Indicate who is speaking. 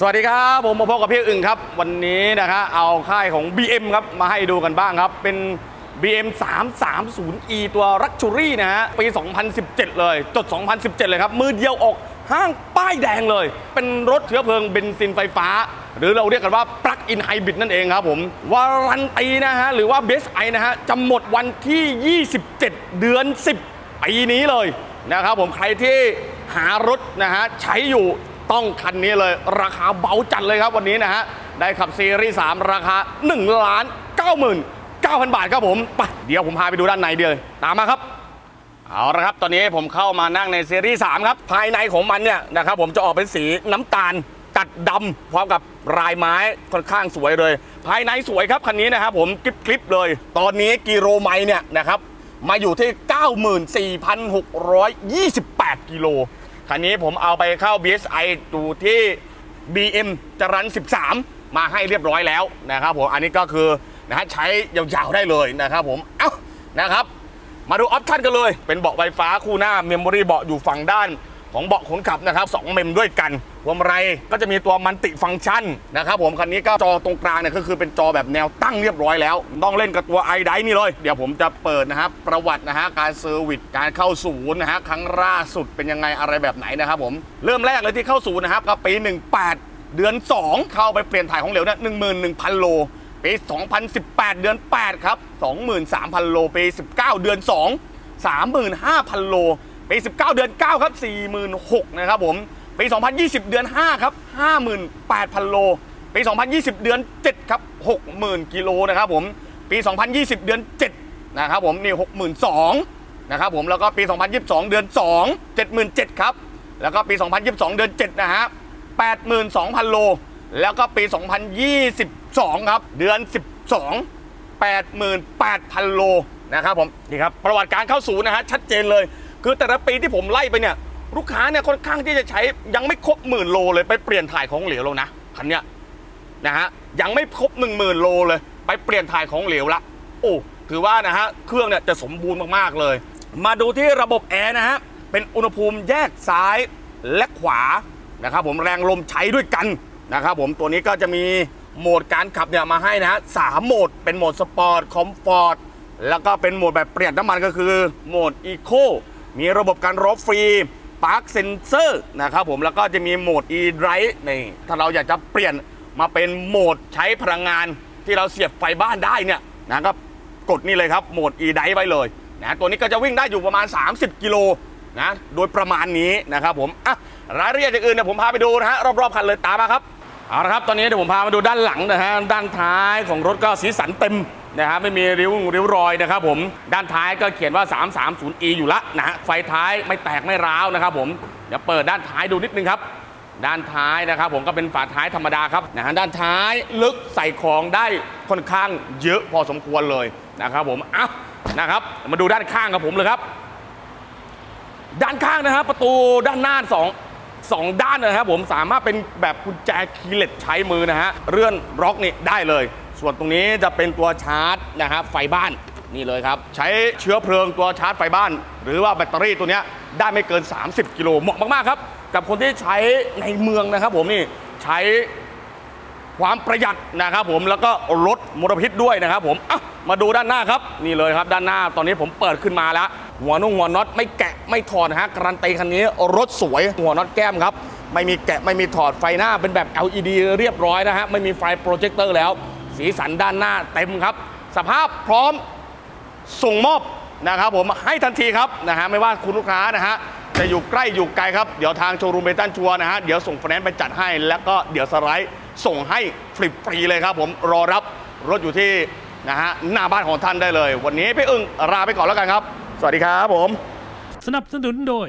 Speaker 1: สวัสดีครับผมมาพบกับพี่อึ่งครับ วันนี้นะครับเอาค่ายของ BM ครับมาให้ดูกันบ้างครับ เป็น BM 330e ตัว Luxury นะฮะปี 2017 เลยจด 2017 เลยครับ มือเดียวออกห้างป้ายแดงเลย เป็นรถเชื้อเพลิงเบนซินไฟฟ้า หรือเราเรียกกันว่า Plug-in Hybrid นั่นเองครับผมวารันตีนะฮะ หรือว่า Best I นะฮะจะหมดวันที่ 27 เดือน 10 ปีนี้เลยนะครับผมใครที่หารถนะฮะใช้อยู่ ต้องคันนี้เลยราคาเบาจัดเลยครับวันนี้นะฮะ ได้ขับซีรีส์3ราคา1ล้าน9 9,000 บาทครับผมไปเดี๋ยวผมพาไปดูด้านในเดียวตามมาครับ เอาละครับ ตอนนี้ผมเข้ามานั่งในซีรีส์3ครับ ภายในของมันเนี่ยนะครับผมจะออกเป็นสีน้ำตาลตัดดำพร้อมกับลายไม้ค่อนข้างสวยเลย ภายในสวยครับคันนี้นะครับผมกริบกริบเลย ตอนนี้กิโลไมล์เนี่ยนะครับมาอยู่ที่ 94,628 กิโล คันนี้ผมเอาไปเข้า BSI ดูที่ BM จรัน 13 มาให้เรียบร้อยแล้วนะครับผม อันนี้ก็คือนะฮะใช้ยาวๆได้เลยนะครับผม เอ้านะครับ มาดูออปชั่นกันเลย เป็นเบาะไฟฟ้าคู่หน้า เมมโมรี่เบาะอยู่ฝั่งด้าน ของเบาะคนขับนะครับสองเมมด้วยกันพวงมาลัยก็จะมีตัวมันติฟังก์ชันนะครับผมคันนี้ก็จอตรงกลางเนี่ยก็คือเป็นจอแบบแนวตั้งเรียบร้อยแล้ว ต้องเล่นกับตัวไอไดนี่เลย เดี๋ยวผมจะเปิดนะครับประวัตินะฮะการเซอร์วิสการเข้าศูนย์นะฮะครั้งล่าสุดเป็นยังไงอะไรแบบไหนนะครับผมเริ่มแรกเลยที่เข้าศูนย์นะครับก็ปี 18 เดือน 2 เข้าไปเปลี่ยนถ่ายของเหลวเนี่ย11,000โลปี 2018 เดือน 8 ครับ 23,000 โล ปี 19 เดือน 2 35,000 โล ปี 19 เดือน 9 ครับ 46,000นะครับผมปี 2020 เดือน 5 ครับ 58,000 โล ปี 2020 เดือน 7 ครับ 60,000 กิโลนะครับผม ปี 2020 เดือน 7 นะครับผม นี่ 62,000นะครับผม แล้วก็ปี 2022 เดือน 2 77,000 ครับ แล้วก็ปี 2022 เดือน 7 นะฮะ 82,000 โล แล้วก็ปี 2022 ครับ เดือน 12 88,000 โลนะครับผม นี่ครับ ประวัติการเข้าศูนย์นะฮะ ชัดเจนเลย คือแต่ละปีที่ผมไล่ไปเนี่ย ลูกค้าเนี่ยค่อนข้างที่จะใช้ยังไม่ครบหมื่นโลเลยไปเปลี่ยนถ่ายของเหลวแล้วนะคันเนี้ยนะฮะยังไม่ครบ1 0,000โลเลย ไปเปลี่ยนถ่ายของเหลวละโอ้ถือว่านะฮะเครื่องเนี่ยจะสมบูรณ์มากๆเลย มาดูที่ระบบแอร์นะฮะเป็นอุณหภูมิแยกซ้ายและขวานะครับผมแรงลมใช้ด้วยกันนะครับผมตัวนี้ก็จะมีโหมดการขับเนี่ยมาให้นะฮะสามโหมดเป็นโหมดสปอร์ตคอมฟอร์ตแล้วก็เป็นโหมดแบบเปลี่ยนน้ำมันก็คือโหมดอีโค มีระบบการรบฟรีปาร์คเซนเซอร์นะครับผมแล้วก็จะมีโหมด e drive นี่ถ้าเราอยากจะเปลี่ยนมาเป็นโหมดใช้พลังงานที่เราเสียบไฟบ้านได้เนี่ยนะก็กดนี่เลยครับโหมด e drive ไว้เลยนะตัวนี้ก็จะวิ่งได้อยู่ประมาณ 30 กิโลนะโดยประมาณนี้นะครับผมอะรายละเอียดอื่นเนี่ยผมพาไปดูนะฮะรอบๆคันเลยตามมาครับเอาละครับตอนนี้เดี๋ยวผมพามาดูด้านหลังนะฮะด้านท้ายของรถก็สีสันเต็ม นะฮะไม่มีริ้วริ้วรอยนะครับผมด้านท้ายก็เขียนว่า 330e อยู่ละนะฮะไฟท้ายไม่แตกไม่ร้าวนะครับผมเดี๋ยวเปิดด้านท้ายดูนิดนึงครับ ด้านท้ายนะครับผมก็เป็นฝาท้ายธรรมดาครับนะฮะด้านท้ายลึกใส่ของได้ค่อนข้างเยอะพอสมควรเลยนะครับผมอะนะครับมาดูด้านข้างกับผมเลยครับ ด้านข้างนะครับประตูด้านหน้าสองสองด้านนะครับผมสามารถเป็นแบบกุญแจคีย์เลสใช้มือนะฮะเลื่อนล็อกนี่ได้เลย ส่วนตรงนี้จะเป็นตัวชาร์จนะฮะไฟบ้านนี่เลยครับ ใช้เชื้อเพลิงตัวชาร์จไฟบ้าน หรือว่าแบตเตอรี่ตัวนี้ได้ไม่เกิน 30 กิโลเหมาะมากๆครับ กับคนที่ใช้ในเมืองนะครับผมนี่ใช้ความประหยัดนะครับผมแล้วก็ลดมลพิษด้วยนะครับผมอะมาดูด้านหน้าครับ นี่เลยครับด้านหน้าตอนนี้ผมเปิดขึ้นมาแล้ว หัวนุ่งหัวน็อตไม่แกะไม่ถอดนะฮะการันตีคันนี้รถสวยหัวน็อตแก้มครับ ไม่มีแกะไม่มีถอดไฟหน้าเป็นแบบ LED เรียบร้อยนะฮะไม่มีไฟโปรเจคเตอร์แล้ว สีสันด้านหน้าเต็มครับ สภาพพร้อมส่งมอบนะครับผมให้ทันทีครับนะฮะไม่ว่าคุณลูกค้านะฮะจะอยู่ใกล้อยู่ไกลครับ เดี๋ยวทางโชว์รูมเบตันชัวนะฮะเดี๋ยวส่งไฟแนนซ์ไปจัดให้ แล้วก็เดี๋ยวสไลด์ส่งให้ฟรีฟรีๆเลยครับ ผมรอรับรถอยู่ที่นะฮะหน้าบ้านของท่านได้เลย วันนี้พี่อึ้งลาไปก่อนแล้วกันครับ สวัสดีครับผม
Speaker 2: สนับสนุนโดย